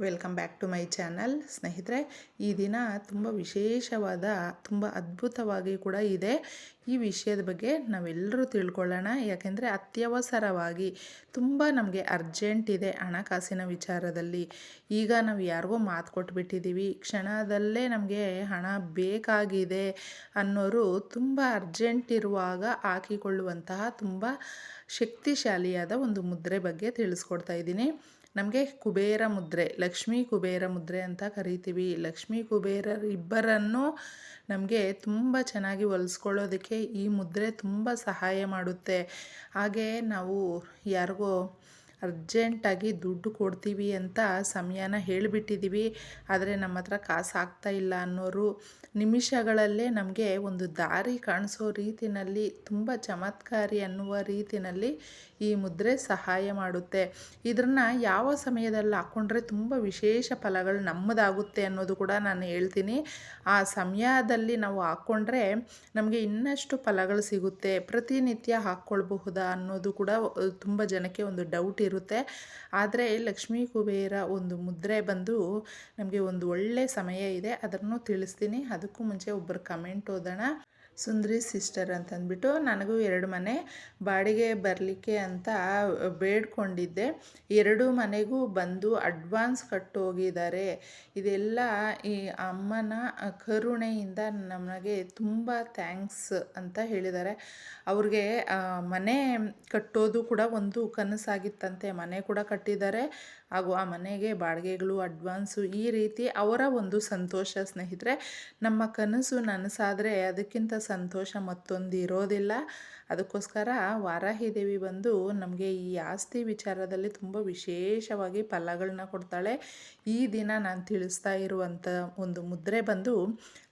Welcome back to my channel. ಸ್ನೇಹಿತರೆ, ಈ ದಿನ ತುಂಬ ವಿಶೇಷವಾದ, ತುಂಬ ಅದ್ಭುತವಾಗಿ ಕೂಡ ಇದೆ. ಈ ವಿಷಯದ ಬಗ್ಗೆ ನಾವೆಲ್ಲರೂ ತಿಳ್ಕೊಳ್ಳೋಣ. ಯಾಕೆಂದರೆ ಅತ್ಯವಸರವಾಗಿ ತುಂಬ ನಮಗೆ ಅರ್ಜೆಂಟ್ ಇದೆ ಹಣಕಾಸಿನ ವಿಚಾರದಲ್ಲಿ. ಈಗ ನಾವು ಯಾರಿಗೋ ಮಾತು ಕೊಟ್ಬಿಟ್ಟಿದ್ದೀವಿ ಕ್ಷಣದಲ್ಲೇ ನಮಗೆ ಹಣ ಬೇಕಾಗಿದೆ ಅನ್ನೋರು ತುಂಬ ಅರ್ಜೆಂಟ್ ಇರುವಾಗ ಹಾಕಿಕೊಳ್ಳುವಂತಹ ತುಂಬ ಶಕ್ತಿಶಾಲಿಯಾದ ಒಂದು ಮುದ್ರೆ ಬಗ್ಗೆ ತಿಳಿಸ್ಕೊಡ್ತಾ ಇದ್ದೀನಿ. ನಮಗೆ ಕುಬೇರ ಮುದ್ರೆ, ಲಕ್ಷ್ಮೀ ಕುಬೇರ ಮುದ್ರೆ ಅಂತ ಕರಿತೀವಿ. ಲಕ್ಷ್ಮೀ ಕುಬೇರರಿಬ್ಬರನ್ನು ನಮಗೆ ತುಂಬ ಚೆನ್ನಾಗಿ ಹೊಲಿಸ್ಕೊಳ್ಳೋದಕ್ಕೆ ಈ ಮುದ್ರೆ ತುಂಬ ಸಹಾಯ ಮಾಡುತ್ತೆ. ಹಾಗೆಯೇ ನಾವು ಯಾರಿಗೋ ಅರ್ಜೆಂಟಾಗಿ ದುಡ್ಡು ಕೊಡ್ತೀವಿ ಅಂತ ಸಮಯನ ಹೇಳಿಬಿಟ್ಟಿದ್ದೀವಿ. ಆದರೆ ನಮ್ಮ ಹತ್ರ ಕಾಸು ಆಗ್ತಾ ಇಲ್ಲ ಅನ್ನೋರು ನಿಮಿಷಗಳಲ್ಲೇ ನಮಗೆ ಒಂದು ದಾರಿ ಕಾಣಿಸೋ ರೀತಿಯಲ್ಲಿ ತುಂಬ ಚಮತ್ಕಾರಿ ಅನ್ನುವ ರೀತಿಯಲ್ಲಿ ಈ ಮುದ್ರೆ ಸಹಾಯ ಮಾಡುತ್ತೆ. ಇದನ್ನು ಯಾವ ಸಮಯದಲ್ಲಿ ಹಾಕ್ಕೊಂಡ್ರೆ ತುಂಬ ವಿಶೇಷ ಫಲಗಳು ನಮ್ಮದಾಗುತ್ತೆ ಅನ್ನೋದು ಕೂಡ ನಾನು ಹೇಳ್ತೀನಿ. ಆ ಸಮಯದಲ್ಲಿ ನಾವು ಹಾಕ್ಕೊಂಡ್ರೆ ನಮಗೆ ಇನ್ನಷ್ಟು ಫಲಗಳು ಸಿಗುತ್ತೆ. ಪ್ರತಿನಿತ್ಯ ಹಾಕ್ಕೊಳ್ಬಹುದಾ ಅನ್ನೋದು ಕೂಡ ತುಂಬ ಜನಕ್ಕೆ ಒಂದು ಡೌಟ್ ಇರುತ್ತೆ. ಆದರೆ ಲಕ್ಷ್ಮೀ ಕುಬೇರ ಒಂದು ಮುದ್ರೆ ಬಂದು ನಮಗೆ ಒಂದು ಒಳ್ಳೆ ಸಮಯ ಇದೆ. ಅದನ್ನು ತಿಳಿಸ್ತೀನಿ. ಅದಕ್ಕೂ ಮುಂಚೆ ಒಬ್ಬರು ಕಮೆಂಟ್ ಓದೋಣ. ಸುಂದ್ರಿ ಸಿಸ್ಟರ್ ಅಂತಂದ್ಬಿಟ್ಟು ನನಗೂ ಎರಡು ಮನೆ ಬಾಡಿಗೆ ಬರಲಿಕ್ಕೆ ಅಂತ ಬೇಡ್ಕೊಂಡಿದ್ದೆ. ಎರಡು ಮನೆಗೂ ಬಂದು ಅಡ್ವಾನ್ಸ್ ಕಟ್ಟೋಗಿದ್ದಾರೆ. ಇದೆಲ್ಲ ಈ ಅಮ್ಮನ ಕರುಣೆಯಿಂದ ನಮಗೆ ತುಂಬ ಥ್ಯಾಂಕ್ಸ್ ಅಂತ ಹೇಳಿದ್ದಾರೆ. ಅವ್ರಿಗೆ ಮನೆ ಕಟ್ಟೋದು ಕೂಡ ಒಂದು ಕನಸಾಗಿತ್ತಂತೆ. ಮನೆ ಕೂಡ ಕಟ್ಟಿದ್ದಾರೆ. ಹಾಗೂ ಆ ಮನೆಗೆ ಬಾಡಿಗೆಗಳು, ಅಡ್ವಾನ್ಸು ಈ ರೀತಿ ಅವರ ಒಂದು ಸಂತೋಷ ಸ್ನೇಹಿತರೆ. ನಮ್ಮ ಕನಸು ನನಸಾದರೆ ಅದಕ್ಕಿಂತ ಸಂತೋಷ ಮತ್ತೊಂದು ಇರೋದಿಲ್ಲ. ಅದಕ್ಕೋಸ್ಕರ ವಾರಾಹಿ ದೇವಿ ಬಂದು ನಮಗೆ ಈ ಆಸ್ತಿ ವಿಚಾರದಲ್ಲಿ ತುಂಬ ವಿಶೇಷವಾಗಿ ಫಲಗಳನ್ನ ಕೊಡ್ತಾಳೆ. ಈ ದಿನ ನಾನು ತಿಳಿಸ್ತಾ ಇರುವಂಥ ಒಂದು ಮುದ್ರೆ ಬಂದು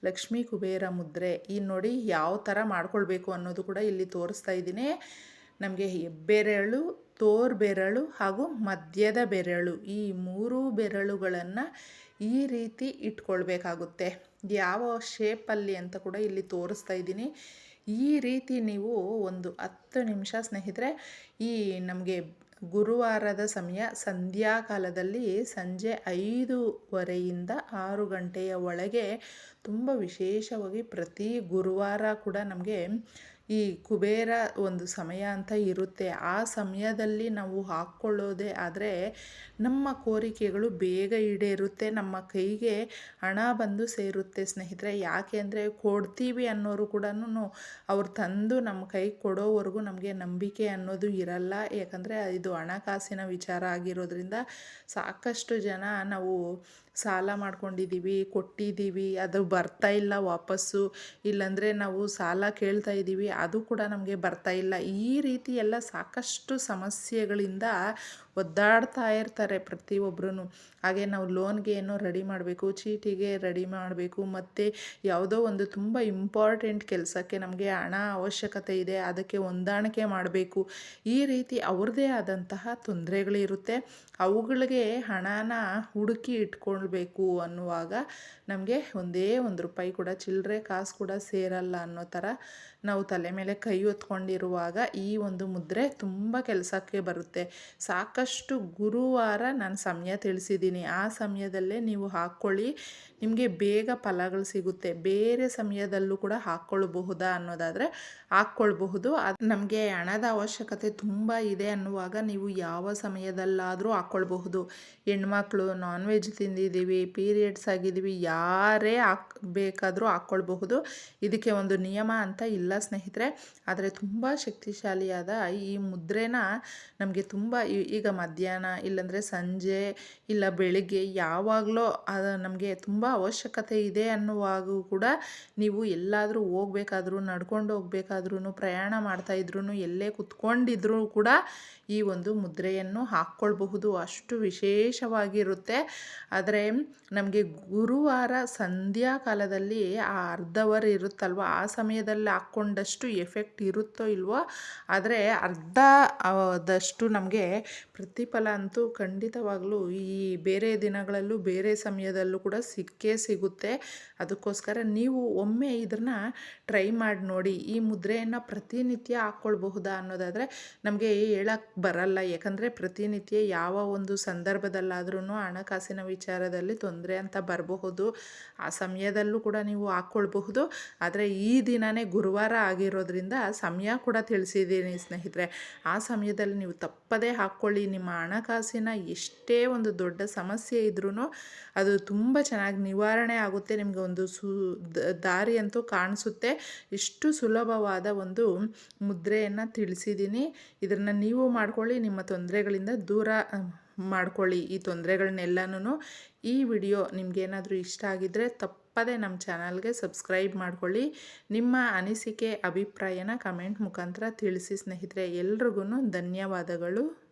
ಲಕ್ಷ್ಮೀ ಕುಬೇರ ಮುದ್ರೆ. ಈ ನೋಡಿ ಯಾವ ಥರ ಮಾಡ್ಕೊಳ್ಬೇಕು ಅನ್ನೋದು ಕೂಡ ಇಲ್ಲಿ ತೋರಿಸ್ತಾ ಇದ್ದೀನಿ. ನಮಗೆ ಹೆಬ್ಬೆರಳು ತೋರ್ ಬೆರಳು ಹಾಗೂ ಮಧ್ಯದ ಬೆರಳು. ಈ ಮೂರು ಬೆರಳುಗಳನ್ನು ಈ ರೀತಿ ಇಟ್ಕೊಳ್ಬೇಕಾಗುತ್ತೆ. ಯಾವ ಶೇಪಲ್ಲಿ ಅಂತ ಕೂಡ ಇಲ್ಲಿ ತೋರಿಸ್ತಾ ಇದ್ದೀನಿ. ಈ ರೀತಿ ನೀವು ಒಂದು ಹತ್ತು ನಿಮಿಷ ಸ್ನೇಹಿತರೆ, ಈ ನಮಗೆ ಗುರುವಾರದ ಸಮಯ ಸಂಧ್ಯಾಕಾಲದಲ್ಲಿ ಸಂಜೆ ಐದೂವರೆಯಿಂದ ಆರು ಗಂಟೆಯ ಒಳಗೆ ತುಂಬ ವಿಶೇಷವಾಗಿ ಪ್ರತಿ ಗುರುವಾರ ಕೂಡ ನಮಗೆ ಈ ಕುಬೇರ ಒಂದು ಸಮಯ ಅಂತ ಇರುತ್ತೆ. ಆ ಸಮಯದಲ್ಲಿ ನಾವು ಹಾಕ್ಕೊಳ್ಳೋದೇ ಆದರೆ ನಮ್ಮ ಕೋರಿಕೆಗಳು ಬೇಗ ಈಡೇರುತ್ತೆ. ನಮ್ಮ ಕೈಗೆ ಹಣ ಬಂದು ಸೇರುತ್ತೆ ಸ್ನೇಹಿತರೆ. ಯಾಕೆ ಅಂದರೆ ಕೊಡ್ತೀವಿ ಅನ್ನೋರು ಕೂಡ ಅವ್ರು ತಂದು ನಮ್ಮ ಕೈ ಕೊಡೋವರೆಗೂ ನಮಗೆ ನಂಬಿಕೆ ಅನ್ನೋದು ಇರಲ್ಲ. ಯಾಕಂದರೆ ಇದು ಹಣಕಾಸಿನ ವಿಚಾರ ಆಗಿರೋದ್ರಿಂದ ಸಾಕಷ್ಟು ಜನ ನಾವು ಸಾಲ ಮಾಡ್ಕೊಂಡಿದ್ದೀವಿ, ಕೊಟ್ಟಿದ್ದೀವಿ, ಅದು ಬರ್ತಾ ಇಲ್ಲ ವಾಪಸ್ಸು. ಇಲ್ಲಾಂದರೆ ನಾವು ಸಾಲ ಕೇಳ್ತಾ ಇದ್ದೀವಿ, ಅದು ಕೂಡ ನಮಗೆ ಬರ್ತಾ ಇಲ್ಲ. ಈ ರೀತಿ ಎಲ್ಲ ಸಾಕಷ್ಟು ಸಮಸ್ಯೆಗಳಿಂದ ಒದ್ದಾಡ್ತಾ ಇರ್ತಾರೆ ಪ್ರತಿಯೊಬ್ಬರೂ ಹಾಗೆ ನಾವು ಲೋನ್ಗೆ ಏನೋ ರೆಡಿ ಮಾಡಬೇಕು, ಚೀಟಿಗೆ ರೆಡಿ ಮಾಡಬೇಕು, ಮತ್ತು ಯಾವುದೋ ಒಂದು ತುಂಬ ಇಂಪಾರ್ಟೆಂಟ್ ಕೆಲಸಕ್ಕೆ ನಮಗೆ ಹಣ ಅವಶ್ಯಕತೆ ಇದೆ, ಅದಕ್ಕೆ ಹೊಂದಾಣಿಕೆ ಮಾಡಬೇಕು. ಈ ರೀತಿ ಅವ್ರದ್ದೇ ಆದಂತಹ ತೊಂದರೆಗಳಿರುತ್ತೆ. ಅವುಗಳಿಗೆ ಹಣನ ಹುಡುಕಿ ಇಟ್ಕೊಳ್ಬೇಕು ಅನ್ನುವಾಗ ನಮಗೆ ಒಂದೇ ಒಂದು ರೂಪಾಯಿ ಕೂಡ ಚಿಲ್ಲರೆ ಕಾಸು ಕೂಡ ಸೇರಲ್ಲ ಅನ್ನೋ ಥರ ನಾವು ತಲೆ ಮೇಲೆ ಕೈ ಹೊತ್ಕೊಂಡಿರುವಾಗ ಈ ಒಂದು ಮುದ್ರೆ ತುಂಬ ಕೆಲಸಕ್ಕೆ ಬರುತ್ತೆ. ಸಾಕಷ್ಟು ಗುರುವಾರ ನಾನು ಸಮಯ ತಿಳಿಸಿದ್ದೀನಿ ಆ ಸಮಯದಲ್ಲೇ ನೀವು ಹಾಕ್ಕೊಳ್ಳಿ ನಿಮಗೆ ಬೇಗ ಫಲಗಳು ಸಿಗುತ್ತೆ. ಬೇರೆ ಸಮಯದಲ್ಲೂ ಕೂಡ ಹಾಕ್ಕೊಳ್ಬಹುದಾ ಅನ್ನೋದಾದರೆ ಹಾಕ್ಕೊಳ್ಬಹುದು. ಅದು ನಮಗೆ ಹಣದ ಅವಶ್ಯಕತೆ ತುಂಬ ಇದೆ ಅನ್ನುವಾಗ ನೀವು ಯಾವ ಸಮಯದಲ್ಲಾದರೂ ಹಾಕ್ಕೊಳ್ಬಹುದು. ಹೆಣ್ಮಕ್ಳು ನಾನ್ ವೆಜ್ ತಿಂದಿದ್ದೀವಿ ಪೀರಿಯಡ್ಸ್ ಆಗಿದ್ದೀವಿ, ಯಾರೇ ಹಾಕ್ ಬೇಕಾದರೂ ಹಾಕ್ಕೊಳ್ಬಹುದು. ಇದಕ್ಕೆ ಒಂದು ನಿಯಮ ಅಂತ ಇಲ್ಲ ಸ್ನೇಹಿತರೆ. ಆದರೆ ತುಂಬ ಶಕ್ತಿಶಾಲಿಯಾದ ಈ ಮುದ್ರೆನ ನಮಗೆ ತುಂಬ ಈಗ ಮಧ್ಯಾಹ್ನ ಇಲ್ಲಾಂದರೆ ಸಂಜೆ ಇಲ್ಲ ಬೆಳಿಗ್ಗೆ ಯಾವಾಗಲೋ ಅದು ನಮಗೆ ತುಂಬ ಅವಶ್ಯಕತೆ ಇದೆ ಅನ್ನುವಾಗೂ ಕೂಡ ನೀವು ಎಲ್ಲಾದರೂ ಹೋಗ್ಬೇಕಾದ್ರೂ, ನಡ್ಕೊಂಡು ಹೋಗ್ಬೇಕಾದ್ರೂ ಪ್ರಯಾಣ ಮಾಡ್ತಾಯಿದ್ರು ಎಲ್ಲೇ ಕುತ್ಕೊಂಡಿದ್ರೂ ಕೂಡ ಈ ಒಂದು ಮುದ್ರೆಯನ್ನು ಹಾಕ್ಕೊಳ್ಬಹುದು. ಅಷ್ಟು ವಿಶೇಷವಾಗಿರುತ್ತೆ. ಆದರೆ ನಮಗೆ ಗುರುವಾರ ಸಂಧ್ಯಾ ಕಾಲದಲ್ಲಿ ಆ ಅರ್ಧ ಅವರ್ ಇರುತ್ತಲ್ವ? ಆ ಸಮಯದಲ್ಲಿ ಹಾಕ್ಕೊಂಡಷ್ಟು ಎಫೆಕ್ಟ್ ಇರುತ್ತೋ ಇಲ್ವೋ? ಆದರೆ ಅರ್ಧ ಆದಷ್ಟು ನಮಗೆ ಪ್ರತಿಫಲ ಅಂತೂ ಖಂಡಿತವಾಗ್ಲೂ ಈ ಬೇರೆ ದಿನಗಳಲ್ಲೂ ಬೇರೆ ಸಮಯದಲ್ಲೂ ಕೂಡ ಸಿಕ್ಕೇ ಸಿಗುತ್ತೆ. ಅದಕ್ಕೋಸ್ಕರ ನೀವು ಒಮ್ಮೆ ಇದನ್ನ ಟ್ರೈ ಮಾಡಿ ನೋಡಿ. ಈ ಮುದ್ರೆಯನ್ನು ಪ್ರತಿನಿತ್ಯ ಹಾಕ್ಕೊಳ್ಬಹುದಾ ಅನ್ನೋದಾದರೆ ನಮಗೆ ಹೇಳಕ್ಕೆ ಬರಲ್ಲ. ಯಾಕಂದರೆ ಪ್ರತಿನಿತ್ಯ ಯಾವ ಒಂದು ಸಂದರ್ಭದಲ್ಲಾದ್ರೂ ಹಣಕಾಸಿನ ವಿಚಾರದಲ್ಲಿ ತೊಂದರೆ ಅಂತ ಬರಬಹುದು. ಆ ಸಮಯದಲ್ಲೂ ಕೂಡ ನೀವು ಹಾಕ್ಕೊಳ್ಬಹುದು. ಆದರೆ ಈ ದಿನವೇ ಗುರುವಾರ ಆಗಿರೋದ್ರಿಂದ ಸಮಯ ಕೂಡ ತಿಳಿಸಿದ್ದೀನಿ ಸ್ನೇಹಿತರೆ. ಆ ಸಮಯದಲ್ಲಿ ನೀವು ತಪ್ಪದೇ ಹಾಕ್ಕೊಳ್ಳಿ. ನಿಮ್ಮ ಹಣಕಾಸಿನ ಎಷ್ಟೇ ಒಂದು ದೊಡ್ಡ ಸಮಸ್ಯೆ ಇದ್ರೂ ಅದು ತುಂಬ ಚೆನ್ನಾಗಿ ನಿವಾರಣೆ ಆಗುತ್ತೆ. ನಿಮಗೆ ಒಂದು ಸು ದಾರಿ ಅಂತೂ ಕಾಣಿಸುತ್ತೆ. ಇಷ್ಟು ಸುಲಭವಾದ ಒಂದು ಮುದ್ರೆಯನ್ನು ತಿಳಿಸಿದ್ದೀನಿ. ಇದನ್ನು ನೀವು ಮಾಡ್ಕೊಳ್ಳಿ. ನಿಮ್ಮ ತೊಂದರೆಗಳಿಂದ ದೂರ ಮಾಡ್ಕೊಳ್ಳಿ ಈ ತೊಂದರೆಗಳನ್ನೆಲ್ಲನೂ ಈ ವಿಡಿಯೋ ನಿಮಗೇನಾದರೂ ಇಷ್ಟ ಆಗಿದ್ದರೆ ತಪ್ಪದೇ ನಮ್ಮ ಚಾನಲ್ಗೆ ಸಬ್ಸ್ಕ್ರೈಬ್ ಮಾಡ್ಕೊಳ್ಳಿ. ನಿಮ್ಮ ಅನಿಸಿಕೆ, ಅಭಿಪ್ರಾಯನ ಕಮೆಂಟ್ ಮುಖಾಂತರ ತಿಳಿಸಿ ಸ್ನೇಹಿತರೆ. ಎಲ್ರಿಗೂ ಧನ್ಯವಾದಗಳು.